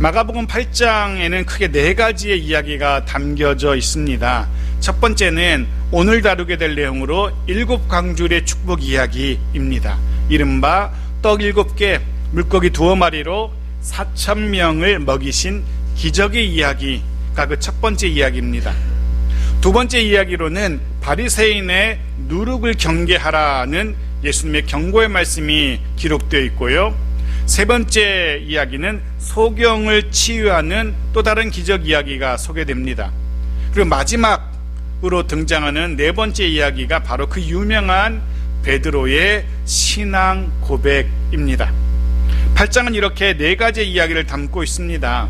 마가복음 8장에는 크게 네 가지의 이야기가 담겨져 있습니다. 첫 번째는 오늘 다루게 될 내용으로 일곱 광줄의 축복 이야기입니다. 이른바 떡 일곱 개, 물고기 두어 마리로 4천 명을 먹이신 기적의 이야기가 그 첫 번째 이야기입니다. 두 번째 이야기로는 바리새인의 누룩을 경계하라는 예수님의 경고의 말씀이 기록되어 있고요. 세 번째 이야기는 소경을 치유하는 또 다른 기적 이야기가 소개됩니다. 그리고 마지막으로 등장하는 네 번째 이야기가 바로 그 유명한 베드로의 신앙 고백입니다. 8장은 이렇게 네 가지 이야기를 담고 있습니다.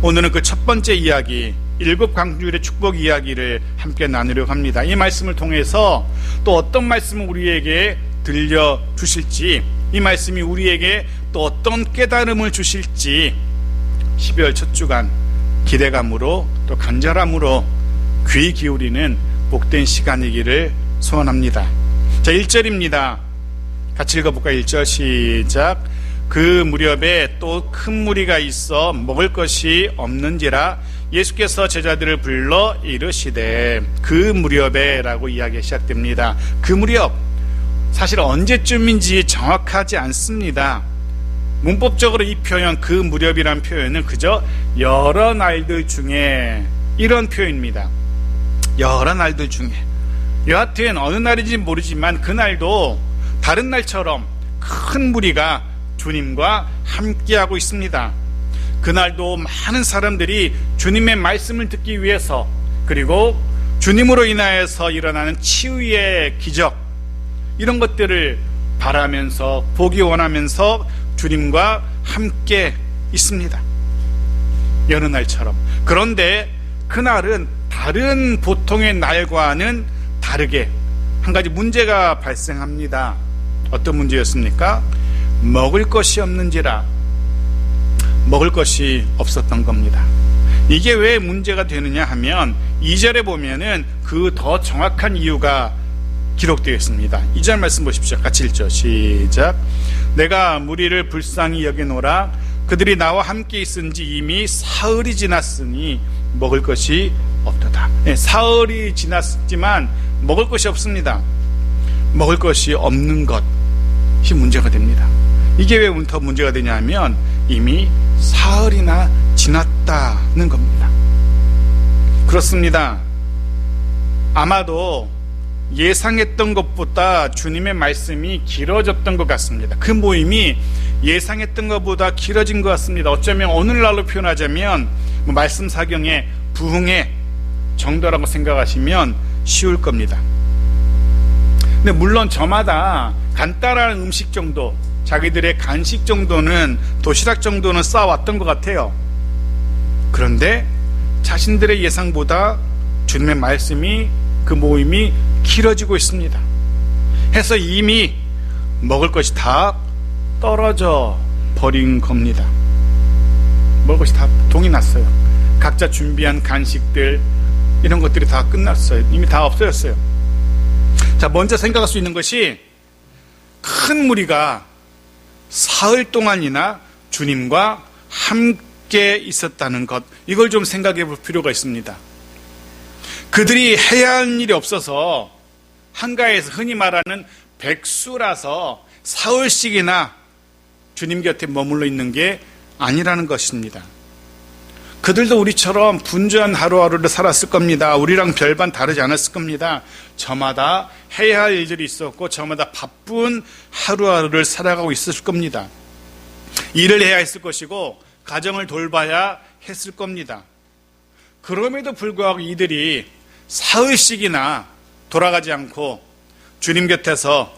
오늘은 그 첫 번째 이야기, 일곱 강주일의 축복 이야기를 함께 나누려고 합니다. 이 말씀을 통해서 또 어떤 말씀을 우리에게 들려 주실지, 이 말씀이 우리에게 또 어떤 깨달음을 주실지 12월 첫 주간 기대감으로 또 간절함으로 귀 기울이는 복된 시간이기를 소원합니다. 자, 1절입니다. 같이 읽어볼까요? 1절 시작. 그 무렵에 또 큰 무리가 있어 먹을 것이 없는지라 예수께서 제자들을 불러 이르시되 그 무렵에라고 이야기 시작됩니다. 그 무렵 사실 언제쯤인지 정확하지 않습니다. 문법적으로 이 표현 그 무렵이란 표현은 그저 여러 날들 중에 이런 표현입니다. 여러 날들 중에 여하튼 어느 날인지 모르지만 그날도 다른 날처럼 큰 무리가 주님과 함께하고 있습니다. 그날도 많은 사람들이 주님의 말씀을 듣기 위해서 그리고 주님으로 인하여서 일어나는 치유의 기적 이런 것들을 바라면서 보기 원하면서 주님과 함께 있습니다. 여느 날처럼. 그런데 그날은 다른 보통의 날과는 다르게 한 가지 문제가 발생합니다. 어떤 문제였습니까? 먹을 것이 없는지라 먹을 것이 없었던 겁니다. 이게 왜 문제가 되느냐 하면 2절에 보면은 그 더 정확한 이유가 기록되어 있습니다. 2절 말씀 보십시오. 같이 읽죠. 시작. 내가 무리를 불쌍히 여기노라 그들이 나와 함께 있은 지 이미 사흘이 지났으니 먹을 것이 없도다. 네, 사흘이 지났지만 먹을 것이 없습니다. 먹을 것이 없는 것이 문제가 됩니다. 이게 왜 더 문제가 되냐면 이미 사흘이나 지났다는 겁니다. 그렇습니다. 아마도 예상했던 것보다 주님의 말씀이 길어졌던 것 같습니다. 그 모임이 예상했던 것보다 길어진 것 같습니다. 어쩌면 오늘날로 표현하자면 뭐 말씀 사경의 부흥의 정도라고 생각하시면 쉬울 겁니다. 근데 물론 저마다 간단한 음식 정도, 자기들의 간식 정도는 도시락 정도는 쌓아왔던 것 같아요. 그런데 자신들의 예상보다 주님의 말씀이 그 모임이 길어지고 있습니다. 해서 이미 먹을 것이 다 떨어져 버린 겁니다. 먹을 것이 다 동이 났어요. 각자 준비한 간식들 이런 것들이 다 끝났어요. 이미 다 없어졌어요. 자, 먼저 생각할 수 있는 것이 큰 무리가 사흘 동안이나 주님과 함께 있었다는 것. 이걸 좀 생각해 볼 필요가 있습니다. 그들이 해야 할 일이 없어서 한가에서 흔히 말하는 백수라서 사흘씩이나 주님 곁에 머물러 있는 게 아니라는 것입니다. 그들도 우리처럼 분주한 하루하루를 살았을 겁니다. 우리랑 별반 다르지 않았을 겁니다. 저마다 해야 할 일들이 있었고, 저마다 바쁜 하루하루를 살아가고 있었을 겁니다. 일을 해야 했을 것이고, 가정을 돌봐야 했을 겁니다. 그럼에도 불구하고 이들이 사흘씩이나 돌아가지 않고 주님 곁에서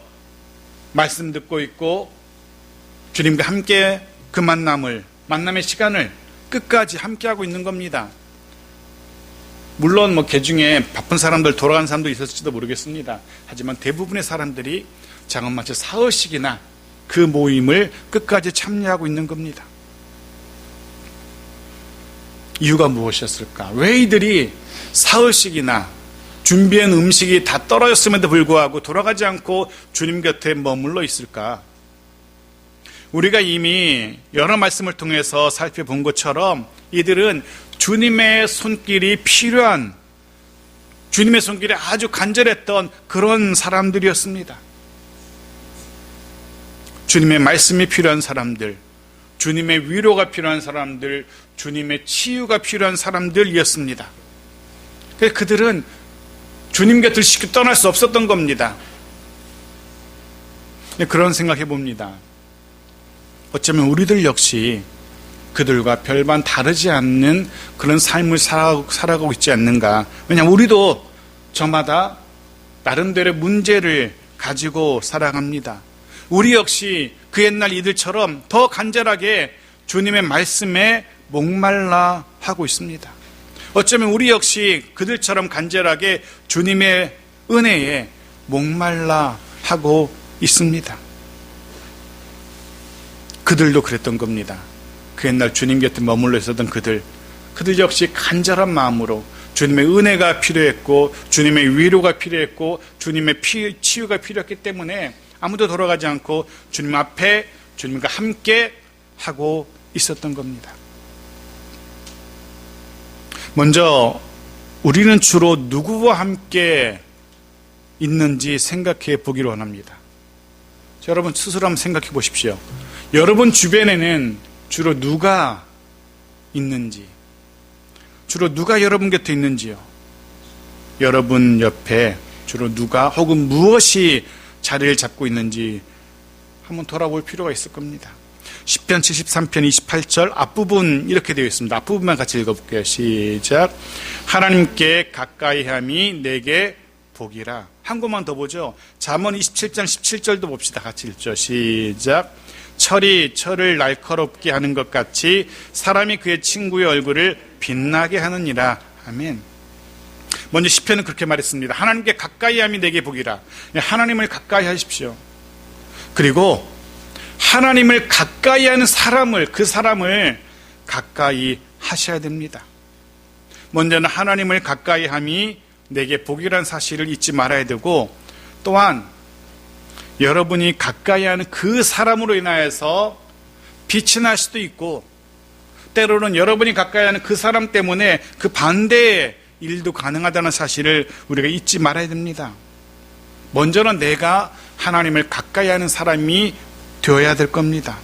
말씀 듣고 있고 주님과 함께 그 만남을 만남의 시간을 끝까지 함께 하고 있는 겁니다. 물론 뭐 개중에 바쁜 사람들 돌아간 사람도 있었을지도 모르겠습니다. 하지만 대부분의 사람들이 장엄마치 사흘씩이나 그 모임을 끝까지 참여하고 있는 겁니다. 이유가 무엇이었을까? 왜 이들이 사흘씩이나 준비한 음식이 다 떨어졌음에도 불구하고 돌아가지 않고 주님 곁에 머물러 있을까? 우리가 이미 여러 말씀을 통해서 살펴본 것처럼 이들은 주님의 손길이 필요한 주님의 손길이 아주 간절했던 그런 사람들이었습니다. 주님의 말씀이 필요한 사람들, 주님의 위로가 필요한 사람들, 주님의 치유가 필요한 사람들이었습니다. 그래서 그들은 주님 곁을 쉽게 떠날 수 없었던 겁니다. 그런 생각해 봅니다. 어쩌면 우리들 역시 그들과 별반 다르지 않는 그런 삶을 살아가고 있지 않는가. 왜냐하면 우리도 저마다 나름대로 문제를 가지고 살아갑니다. 우리 역시 그 옛날 이들처럼 더 간절하게 주님의 말씀에 목말라 하고 있습니다. 어쩌면 우리 역시 그들처럼 간절하게 주님의 은혜에 목말라 하고 있습니다. 그들도 그랬던 겁니다. 그 옛날 주님 곁에 머물러 있었던 그들, 그들 역시 간절한 마음으로 주님의 은혜가 필요했고, 주님의 위로가 필요했고, 주님의 피, 치유가 필요했기 때문에 아무도 돌아가지 않고 주님 앞에 주님과 함께 하고 있었던 겁니다. 먼저 우리는 주로 누구와 함께 있는지 생각해 보기로 원합니다. 여러분 스스로 한번 생각해 보십시오. 여러분 주변에는 주로 누가 있는지, 주로 누가 여러분 곁에 있는지요. 여러분 옆에 주로 누가 혹은 무엇이 자리를 잡고 있는지 한번 돌아볼 필요가 있을 겁니다. 10편 73편 28절 앞부분 이렇게 되어 있습니다. 앞부분만 같이 읽어볼게요. 시작. 하나님께 가까이 함이 내게 복이라. 한 곳만 더 보죠. 잠언 27장 17절도 봅시다. 같이 읽죠. 시작. 철이 철을 날카롭게 하는 것 같이 사람이 그의 친구의 얼굴을 빛나게 하느니라. 아멘. 먼저 시편은 그렇게 말했습니다. 하나님께 가까이 함이 내게 복이라. 하나님을 가까이 하십시오. 그리고 하나님을 가까이 하는 사람을 그 사람을 가까이 하셔야 됩니다. 먼저는 하나님을 가까이 함이 내게 복이란 사실을 잊지 말아야 되고 또한 여러분이 가까이 하는 그 사람으로 인하여서 빛이 날 수도 있고 때로는 여러분이 가까이 하는 그 사람 때문에 그 반대의 일도 가능하다는 사실을 우리가 잊지 말아야 됩니다. 먼저는 내가 하나님을 가까이 하는 사람이 되어야 될 겁니다.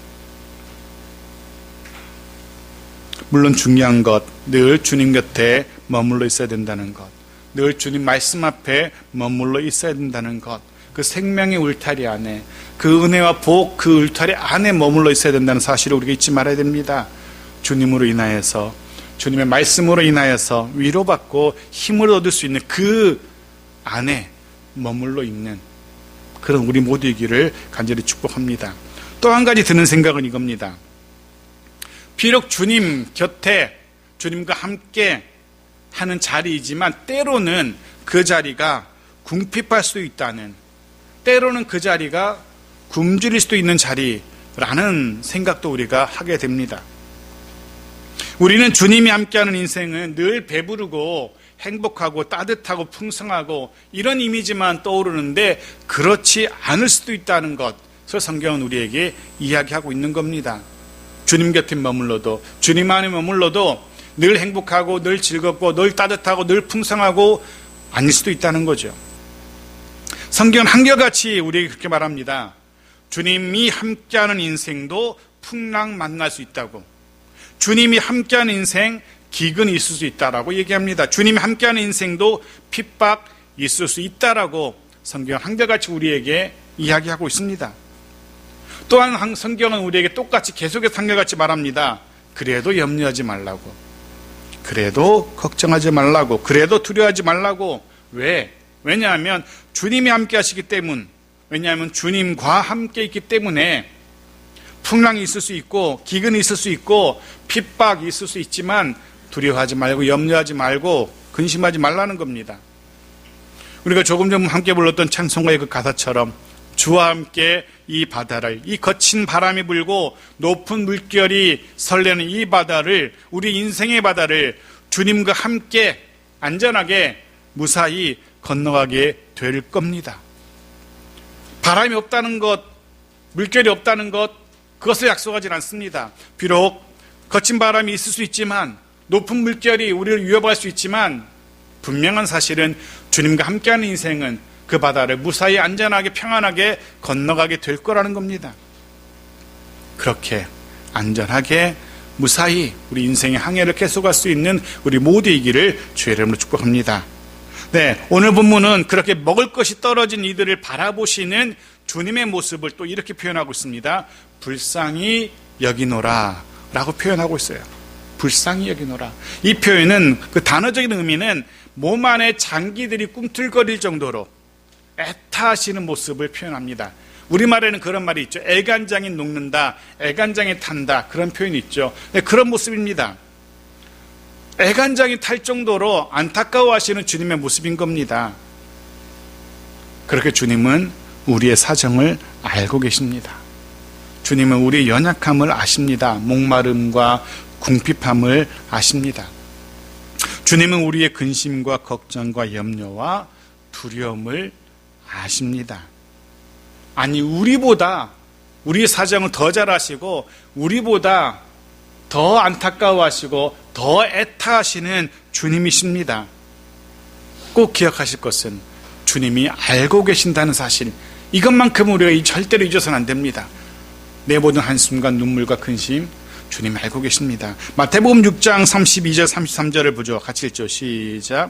물론 중요한 것, 늘 주님 곁에 머물러 있어야 된다는 것, 늘 주님 말씀 앞에 머물러 있어야 된다는 것, 그 생명의 울타리 안에, 그 은혜와 복, 그 울타리 안에 머물러 있어야 된다는 사실을 우리가 잊지 말아야 됩니다. 주님으로 인하여서, 주님의 말씀으로 인하여서 위로받고 힘을 얻을 수 있는 그 안에 머물러 있는 그런 우리 모두이기를 간절히 축복합니다. 또 한 가지 드는 생각은 이겁니다. 비록 주님 곁에 주님과 함께 하는 자리이지만 때로는 그 자리가 궁핍할 수도 있다는 때로는 그 자리가 굶주릴 수도 있는 자리라는 생각도 우리가 하게 됩니다. 우리는 주님이 함께하는 인생은 늘 배부르고 행복하고 따뜻하고 풍성하고 이런 이미지만 떠오르는데 그렇지 않을 수도 있다는 것 을 성경은 우리에게 이야기하고 있는 겁니다. 주님 곁에 머물러도 주님 안에 머물러도 늘 행복하고 늘 즐겁고 늘 따뜻하고 늘 풍성하고 아닐 수도 있다는 거죠. 성경은 한결같이 우리에게 그렇게 말합니다. 주님이 함께하는 인생도 풍랑 만날 수 있다고. 주님이 함께하는 인생 기근이 있을 수 있다라고 얘기합니다. 주님이 함께하는 인생도 핍박 있을 수 있다라고 성경 한결같이 우리에게 이야기하고 있습니다. 또한 성경은 우리에게 똑같이 계속해서 한결같이 말합니다. 그래도 염려하지 말라고. 그래도 걱정하지 말라고. 그래도 두려워하지 말라고. 왜? 왜냐하면 주님이 함께 하시기 때문. 왜냐하면 주님과 함께 있기 때문에 풍랑이 있을 수 있고 기근이 있을 수 있고 핍박이 있을 수 있지만 두려워하지 말고 염려하지 말고 근심하지 말라는 겁니다. 우리가 조금 전 함께 불렀던 찬송가의 그 가사처럼 주와 함께 이 바다를 이 거친 바람이 불고 높은 물결이 설레는 이 바다를 우리 인생의 바다를 주님과 함께 안전하게 무사히 건너가게 될 겁니다. 바람이 없다는 것, 물결이 없다는 것, 그것을 약속하지 않습니다. 비록 거친 바람이 있을 수 있지만 높은 물결이 우리를 위협할 수 있지만 분명한 사실은 주님과 함께하는 인생은 그 바다를 무사히 안전하게 평안하게 건너가게 될 거라는 겁니다. 그렇게 안전하게 무사히 우리 인생의 항해를 계속할 수 있는 우리 모두이기를 주의 이름으로 축복합니다. 네, 오늘 본문은 그렇게 먹을 것이 떨어진 이들을 바라보시는 주님의 모습을 또 이렇게 표현하고 있습니다. 불쌍히 여기노라 라고 표현하고 있어요. 불쌍히 여기노라. 이 표현은 그 단어적인 의미는 몸 안에 장기들이 꿈틀거릴 정도로 애타하시는 모습을 표현합니다. 우리말에는 그런 말이 있죠. 애간장이 녹는다, 애간장이 탄다. 그런 표현이 있죠. 네, 그런 모습입니다. 애간장이 탈 정도로 안타까워하시는 주님의 모습인 겁니다. 그렇게 주님은 우리의 사정을 알고 계십니다. 주님은 우리의 연약함을 아십니다. 목마름과 궁핍함을 아십니다. 주님은 우리의 근심과 걱정과 염려와 두려움을 아십니다. 아니, 우리보다 우리 사정을 더 잘 아시고, 우리보다 더 안타까워하시고, 더 애타하시는 주님이십니다. 꼭 기억하실 것은 주님이 알고 계신다는 사실, 이것만큼 우리가 이 절대로 잊어서는 안 됩니다. 내 모든 한숨과 눈물과 근심, 주님 알고 계십니다. 마태복음 6장 32절 33절을 보죠. 같이 읽죠. 시작.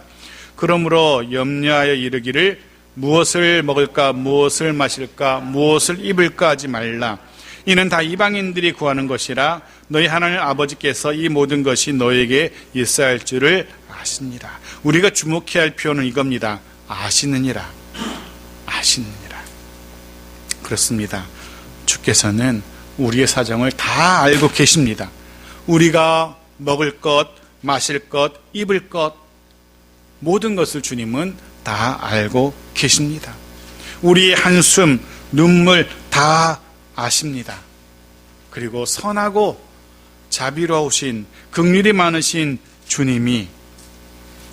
그러므로 염려하여 이르기를 무엇을 먹을까 무엇을 마실까 무엇을 입을까 하지 말라. 이는 다 이방인들이 구하는 것이라 너희 하나님 아버지께서 이 모든 것이 너에게 있어야 할 줄을 아시니라. 우리가 주목해야 할 표현은 이겁니다. 아시느니라. 아시느니라. 그렇습니다. 주께서는 우리의 사정을 다 알고 계십니다. 우리가 먹을 것, 마실 것, 입을 것, 모든 것을 주님은 다 알고 계십니다. 우리의 한숨, 눈물 다 아십니다. 그리고 선하고 자비로우신, 극률이 많으신 주님이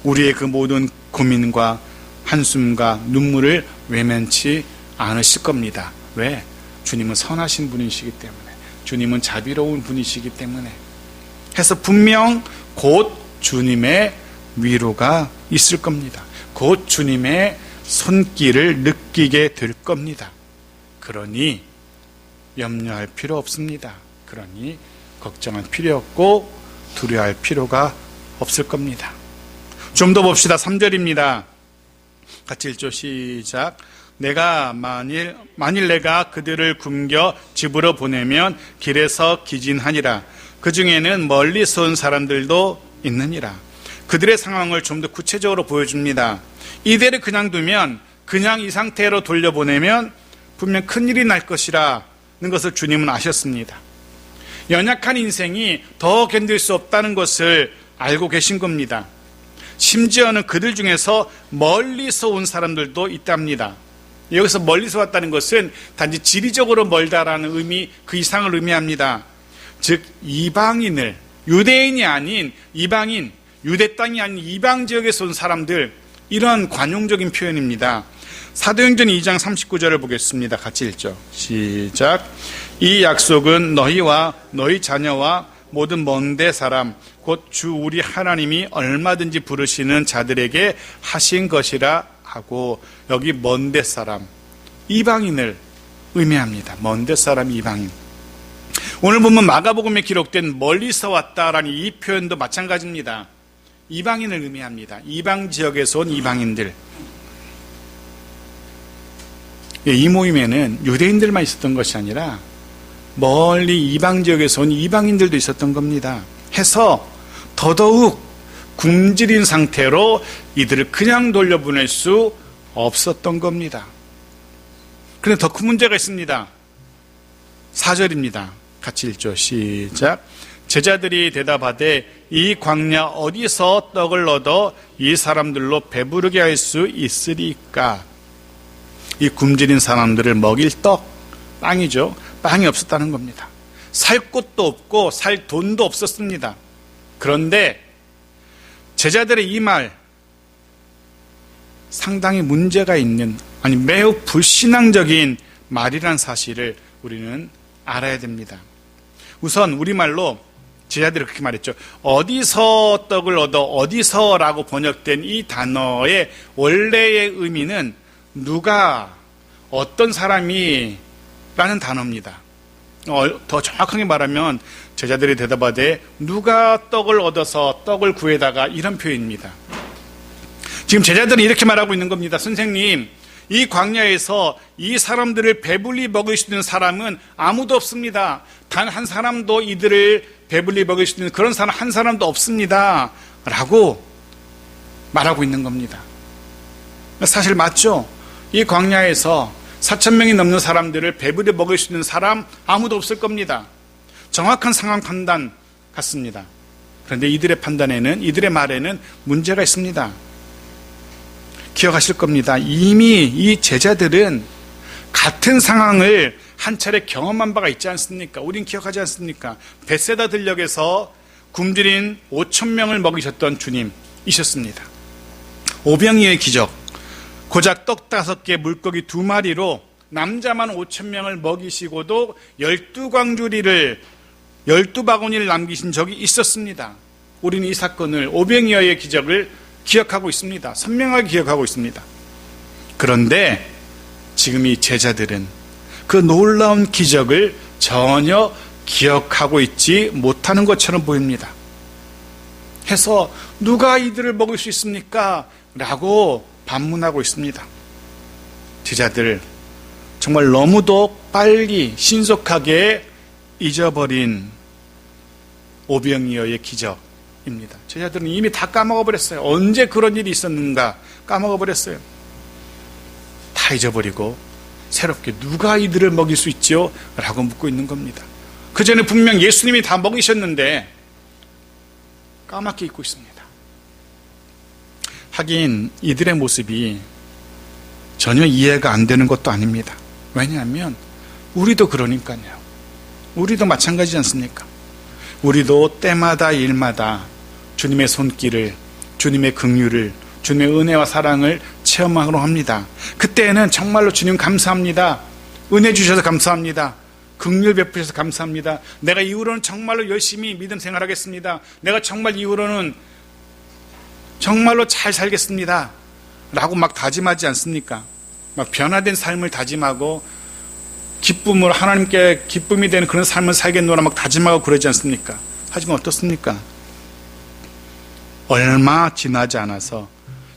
우리의 그 모든 고민과 한숨과 눈물을 외면치 않으실 겁니다. 왜? 주님은 선하신 분이시기 때문에 주님은 자비로운 분이시기 때문에 해서 분명 곧 주님의 위로가 있을 겁니다. 곧 주님의 손길을 느끼게 될 겁니다. 그러니 염려할 필요 없습니다. 그러니 걱정할 필요 없고 두려워할 필요가 없을 겁니다. 좀 더 봅시다. 3절입니다. 같이 읽죠. 시작. 내가 만일 만일 내가 그들을 굶겨 집으로 보내면 길에서 기진하니라. 그 중에는 멀리서 온 사람들도 있느니라. 그들의 상황을 좀 더 구체적으로 보여줍니다. 이대로 그냥 두면 그냥 이 상태로 돌려보내면 분명 큰일이 날 것이라는 것을 주님은 아셨습니다. 연약한 인생이 더 견딜 수 없다는 것을 알고 계신 겁니다. 심지어는 그들 중에서 멀리서 온 사람들도 있답니다. 여기서 멀리서 왔다는 것은 단지 지리적으로 멀다라는 의미, 그 이상을 의미합니다. 즉, 이방인을, 유대인이 아닌 이방인, 유대 땅이 아닌 이방 지역에서 온 사람들, 이런 관용적인 표현입니다. 사도행전 2장 39절을 보겠습니다. 같이 읽죠. 시작. 이 약속은 너희와 너희 자녀와 모든 먼데 사람, 곧 주 우리 하나님이 얼마든지 부르시는 자들에게 하신 것이라 하고 여기 먼데 사람 이방인을 의미합니다. 먼데 사람 이방인. 오늘 보면 마가복음에 기록된 멀리서 왔다라는 이 표현도 마찬가지입니다. 이방인을 의미합니다. 이방 지역에서 온 이방인들. 예, 이 모임에는 유대인들만 있었던 것이 아니라 멀리 이방 지역에서 온 이방인들도 있었던 겁니다. 해서 더더욱 굶주린 상태로 이들을 그냥 돌려보낼 수 없었던 겁니다. 그런데 더 큰 문제가 있습니다. 4절입니다. 같이 읽죠. 시작. 제자들이 대답하되 이 광야 어디서 떡을 얻어 이 사람들로 배부르게 할 수 있으리까? 이 굶주린 사람들을 먹일 떡, 빵이죠. 빵이 없었다는 겁니다. 살 곳도 없고 살 돈도 없었습니다. 그런데 제자들의 이 말 상당히 문제가 있는 아니 매우 불신앙적인 말이란 사실을 우리는 알아야 됩니다. 우선 우리말로 제자들이 그렇게 말했죠. 어디서 떡을 얻어 어디서라고 번역된 이 단어의 원래의 의미는 누가 어떤 사람이 라는 단어입니다. 어, 더 정확하게 말하면 제자들이 대답하되 누가 떡을 얻어서 떡을 구해다가 이런 표현입니다. 지금 제자들은 이렇게 말하고 있는 겁니다. 선생님, 이 광야에서 이 사람들을 배불리 먹을 수 있는 사람은 아무도 없습니다. 단 한 사람도 이들을 배불리 먹을 수 있는 그런 사람 한 사람도 없습니다. 라고 말하고 있는 겁니다. 사실 맞죠? 이 광야에서 4천 명이 넘는 사람들을 배불리 먹을 수 있는 사람 아무도 없을 겁니다. 정확한 상황 판단 같습니다. 그런데 이들의 판단에는 이들의 말에는 문제가 있습니다. 기억하실 겁니다. 이미 이 제자들은 같은 상황을 한 차례 경험한 바가 있지 않습니까? 우린 기억하지 않습니까? 베세다 들녘에서 굶주린 5천 명을 먹이셨던 주님이셨습니다. 오병이의 기적, 고작 떡 다섯 개, 물고기 두 마리로 남자만 5천 명을 먹이시고도 열두 광주리를 열두 바구니를 남기신 적이 있었습니다. 우리는 이 사건을 오병이어의 기적을 기억하고 있습니다. 선명하게 기억하고 있습니다. 그런데 지금 이 제자들은 그 놀라운 기적을 전혀 기억하고 있지 못하는 것처럼 보입니다. 해서 누가 이들을 먹을 수 있습니까? 라고 반문하고 있습니다. 제자들 정말 너무도 빨리 신속하게 잊어버린 오병이어의 기적입니다. 제자들은 이미 다 까먹어 버렸어요. 언제 그런 일이 있었는가 까먹어 버렸어요. 다 잊어버리고 새롭게 누가 이들을 먹일 수 있지요? 라고 묻고 있는 겁니다. 그 전에 분명 예수님이 다 먹이셨는데 까맣게 잊고 있습니다. 하긴 이들의 모습이 전혀 이해가 안 되는 것도 아닙니다. 왜냐하면 우리도 그러니까요. 우리도 마찬가지지 않습니까? 우리도 때마다 일마다 주님의 손길을, 주님의 긍휼을, 주님의 은혜와 사랑을 체험하러 합니다. 그때에는 정말로 주님 감사합니다. 은혜 주셔서 감사합니다. 긍휼 베푸셔서 감사합니다. 내가 이후로는 정말로 열심히 믿음 생활하겠습니다. 내가 정말 이후로는 정말로 잘 살겠습니다. 라고 막 다짐하지 않습니까? 막 변화된 삶을 다짐하고 기쁨을 하나님께 기쁨이 되는 그런 삶을 살겠노라 막 다짐하고 그러지 않습니까? 하지만 어떻습니까? 얼마 지나지 않아서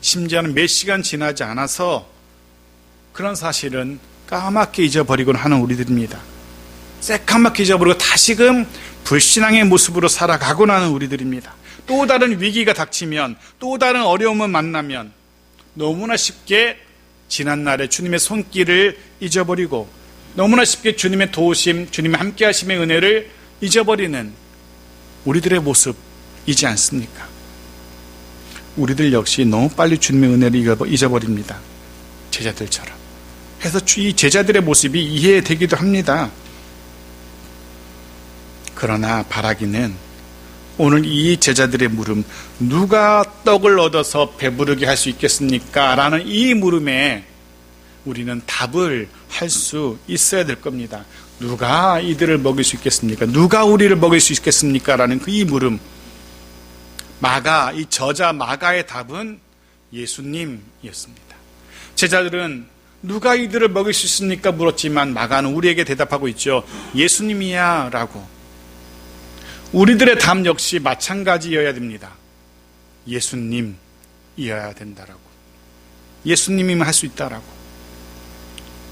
심지어는 몇 시간 지나지 않아서 그런 사실은 까맣게 잊어버리곤 하는 우리들입니다. 새까맣게 잊어버리고 다시금 불신앙의 모습으로 살아가고 나는 우리들입니다. 또 다른 위기가 닥치면 또 다른 어려움을 만나면 너무나 쉽게 지난 날의 주님의 손길을 잊어버리고 너무나 쉽게 주님의 도우심, 주님의 함께 하심의 은혜를 잊어버리는 우리들의 모습이지 않습니까? 우리들 역시 너무 빨리 주님의 은혜를 잊어버립니다. 제자들처럼. 그래서 이 제자들의 모습이 이해되기도 합니다. 그러나 바라기는 오늘 이 제자들의 물음, 누가 떡을 얻어서 배부르게 할 수 있겠습니까? 라는 이 물음에 우리는 답을 할 수 있어야 될 겁니다. 누가 이들을 먹일 수 있겠습니까? 누가 우리를 먹일 수 있겠습니까? 라는 그 이 물음. 마가, 이 저자 마가의 답은 예수님이었습니다. 제자들은 누가 이들을 먹일 수 있습니까? 물었지만 마가는 우리에게 대답하고 있죠. 예수님이야. 라고. 우리들의 답 역시 마찬가지여야 됩니다. 예수님이어야 된다라고. 예수님이면 할 수 있다라고.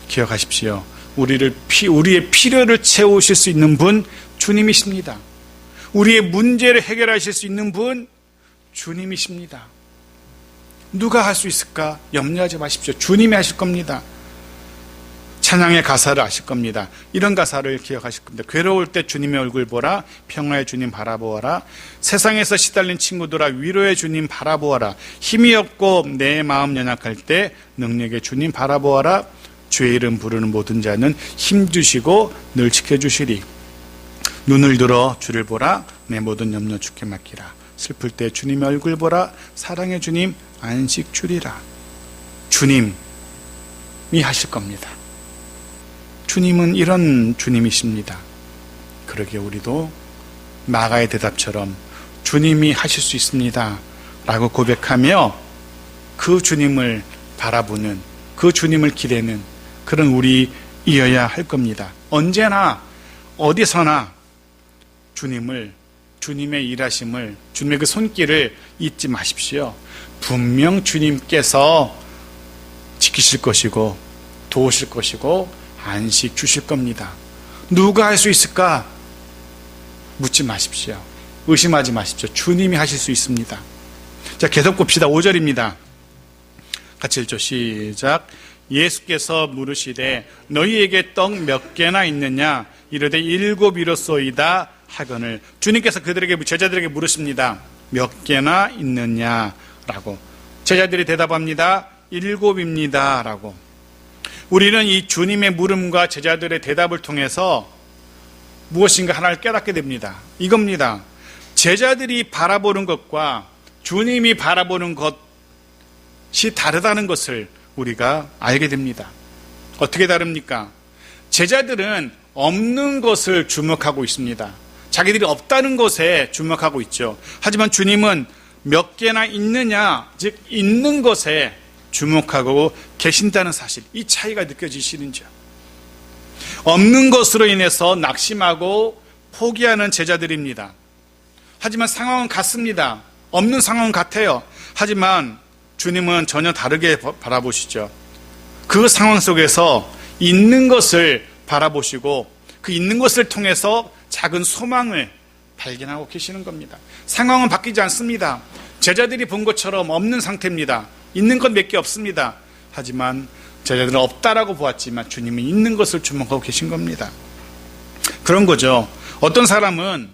기억하십시오. 우리를 피, 우리의 필요를 채우실 수 있는 분 주님이십니다. 우리의 문제를 해결하실 수 있는 분 주님이십니다. 누가 할 수 있을까? 염려하지 마십시오. 주님이 하실 겁니다. 찬양의 가사를 아실 겁니다. 이런 가사를 기억하실 겁니다. 괴로울 때 주님의 얼굴 보라. 평화의 주님 바라보아라. 세상에서 시달린 친구들아 위로의 주님 바라보아라. 힘이 없고 내 마음 연약할 때 능력의 주님 바라보아라. 주의 이름 부르는 모든 자는 힘 주시고 늘 지켜주시리. 눈을 들어 주를 보라. 내 모든 염려 주께 맡기라. 슬플 때 주님의 얼굴 보라. 사랑의 주님 안식 주리라. 주님이 하실 겁니다. 주님은 이런 주님이십니다. 그러게 우리도 마가의 대답처럼 주님이 하실 수 있습니다. 라고 고백하며 그 주님을 바라보는 그 주님을 기대는 그런 우리이어야 할 겁니다. 언제나 어디서나 주님을 주님의 일하심을 주님의 그 손길을 잊지 마십시오. 분명 주님께서 지키실 것이고 도우실 것이고 안식 주실 겁니다. 누가 할 수 있을까? 묻지 마십시오. 의심하지 마십시오. 주님이 하실 수 있습니다. 자, 계속 봅시다. 5절입니다. 같이 읽죠. 시작. 예수께서 물으시되 너희에게 떡 몇 개나 있느냐? 이르되 일곱이로소이다 하거늘 주님께서 그들에게 제자들에게 물으십니다. 몇 개나 있느냐라고 제자들이 대답합니다. 일곱입니다라고 우리는 이 주님의 물음과 제자들의 대답을 통해서 무엇인가 하나를 깨닫게 됩니다. 이겁니다. 제자들이 바라보는 것과 주님이 바라보는 것이 다르다는 것을 우리가 알게 됩니다. 어떻게 다릅니까? 제자들은 없는 것을 주목하고 있습니다. 자기들이 없다는 것에 주목하고 있죠. 하지만 주님은 몇 개나 있느냐, 즉, 있는 것에 주목하고 계신다는 사실, 이 차이가 느껴지시는지요? 없는 것으로 인해서 낙심하고 포기하는 제자들입니다. 하지만 상황은 같습니다. 없는 상황은 같아요. 하지만 주님은 전혀 다르게 바라보시죠. 그 상황 속에서 있는 것을 바라보시고 그 있는 것을 통해서 작은 소망을 발견하고 계시는 겁니다. 상황은 바뀌지 않습니다. 제자들이 본 것처럼 없는 상태입니다. 있는 것 몇 개 없습니다. 하지만 제자들은 없다라고 보았지만 주님은 있는 것을 주목하고 계신 겁니다. 그런 거죠. 어떤 사람은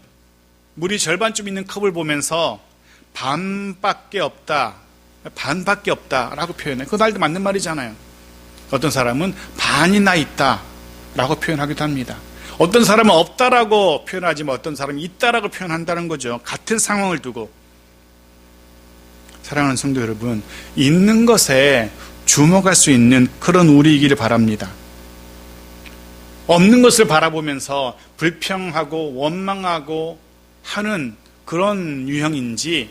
물이 절반쯤 있는 컵을 보면서 반밖에 없다, 반밖에 없다라고 표현해. 그 말도 맞는 말이잖아요. 어떤 사람은 반이나 있다라고 표현하기도 합니다. 어떤 사람은 없다라고 표현하지만 어떤 사람은 있다라고 표현한다는 거죠. 같은 상황을 두고. 사랑하는 성도 여러분, 있는 것에 주목할 수 있는 그런 우리이기를 바랍니다. 없는 것을 바라보면서 불평하고 원망하고 하는 그런 유형인지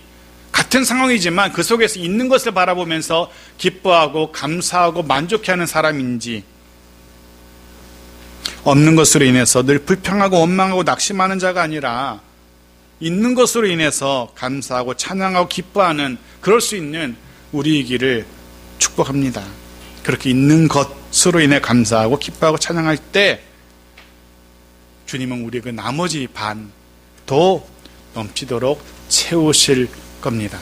같은 상황이지만 그 속에서 있는 것을 바라보면서 기뻐하고 감사하고 만족해하는 사람인지 없는 것으로 인해서 늘 불평하고 원망하고 낙심하는 자가 아니라 있는 것으로 인해서 감사하고 찬양하고 기뻐하는 그럴 수 있는 우리이기를 축복합니다. 그렇게 있는 것으로 인해 감사하고 기뻐하고 찬양할 때 주님은 우리 그 나머지 반도 넘치도록 채우실 겁니다.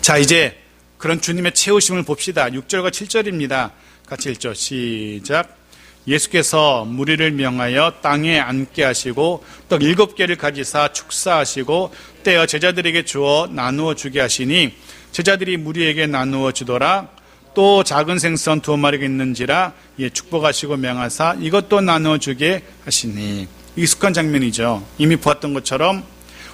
자, 이제 그런 주님의 채우심을 봅시다. 6절과 7절입니다. 같이 읽죠. 시작. 예수께서 무리를 명하여 땅에 앉게 하시고 떡 일곱 개를 가지사 축사하시고 떼어 제자들에게 주어 나누어 주게 하시니 제자들이 무리에게 나누어 주더라. 또 작은 생선 두 마리가 있는지라 예, 축복하시고 명하사 이것도 나누어 주게 하시니. 익숙한 장면이죠. 이미 보았던 것처럼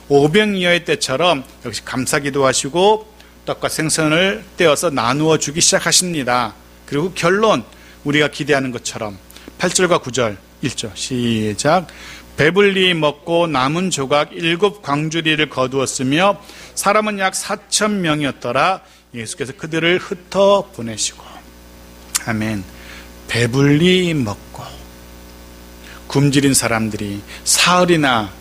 오병이어의 때처럼 역시 감사기도 하시고 떡과 생선을 떼어서 나누어 주기 시작하십니다. 그리고 결론 우리가 기대하는 것처럼 8절과 9절 1절 시작. 배불리 먹고 남은 조각 일곱 광주리를 거두었으며 사람은 약 4천 명이었더라. 예수께서 그들을 흩어 보내시고. 아멘. 배불리 먹고. 굶주린 사람들이 사흘이나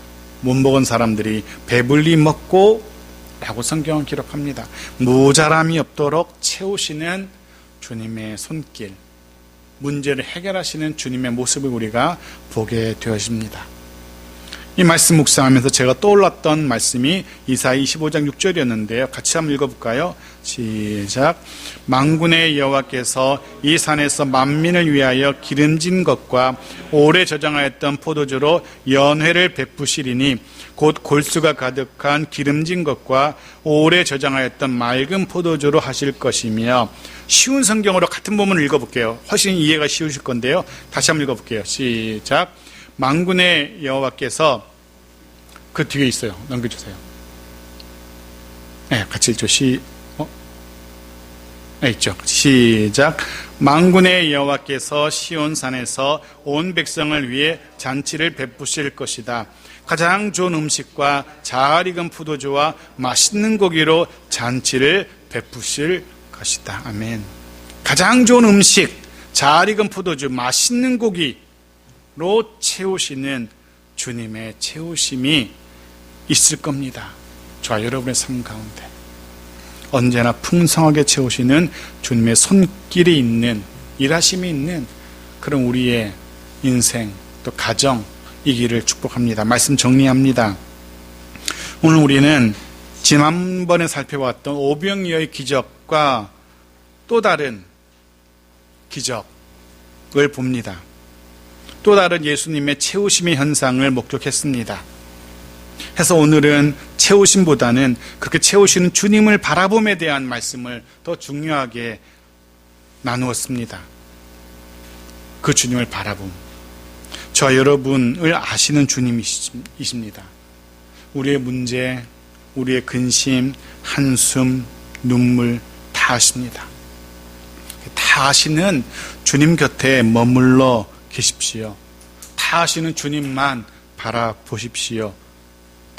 못 먹은 사람들이 배불리 먹고 라고 성경은 기록합니다. 모자람이 없도록 채우시는 주님의 손길 문제를 해결하시는 주님의 모습을 우리가 보게 되어집니다. 이 말씀 묵상하면서 제가 떠올랐던 말씀이 이사이 25장 6절이었는데요. 같이 한번 읽어볼까요? 시작. 망군의 여호와께서 이 산에서 만민을 위하여 기름진 것과 오래 저장하였던 포도주로 연회를 베푸시리니 곧 골수가 가득한 기름진 것과 오래 저장하였던 맑은 포도주로 하실 것이며 쉬운 성경으로 같은 부분을 읽어볼게요. 훨씬 이해가 쉬우실 건데요. 다시 한번 읽어볼게요. 시작. 망군의 여호와께서 그 뒤에 있어요. 넘겨주세요. 네, 같이 읽죠. 시, 있죠. 시작. 망군의 여호와께서 시온 산에서 온 백성을 위해 잔치를 베푸실 것이다. 가장 좋은 음식과 잘 익은 포도주와 맛있는 고기로 잔치를 베푸실 것이다. 아멘. 가장 좋은 음식, 잘 익은 포도주, 맛있는 고기로 채우시는 주님의 채우심이 있을 겁니다. 저와 여러분의 삶 가운데. 언제나 풍성하게 채우시는 주님의 손길이 있는, 일하심이 있는 그런 우리의 인생, 또 가정, 이기를 축복합니다. 말씀 정리합니다. 오늘 우리는 지난번에 살펴봤던 오병이어의 기적과 또 다른 기적을 봅니다. 또 다른 예수님의 채우심의 현상을 목격했습니다. 해서 오늘은 채우심보다는 그렇게 채우시는 주님을 바라봄에 대한 말씀을 더 중요하게 나누었습니다. 그 주님을 바라봄. 저 여러분을 아시는 주님이십니다. 우리의 문제, 우리의 근심, 한숨, 눈물 다 아십니다. 다 아시는 주님 곁에 머물러 계십시오. 다 아시는 주님만 바라보십시오.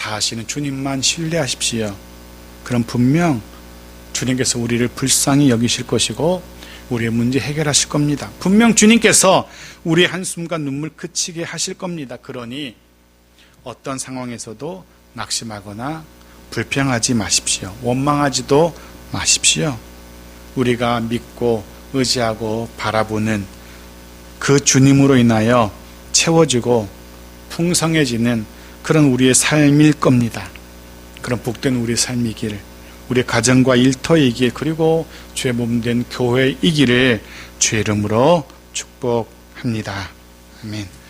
다 아시는 주님만 신뢰하십시오. 그럼 분명 주님께서 우리를 불쌍히 여기실 것이고 우리의 문제 해결하실 겁니다. 분명 주님께서 우리의 한숨과 눈물 그치게 하실 겁니다. 그러니 어떤 상황에서도 낙심하거나 불평하지 마십시오. 원망하지도 마십시오. 우리가 믿고 의지하고 바라보는 그 주님으로 인하여 채워지고 풍성해지는 그런 우리의 삶일 겁니다. 그런 복된 우리의 삶이길, 우리 가정과 일터이길, 그리고 죄 몸된 교회이기를 주의 이름으로 축복합니다. 아멘.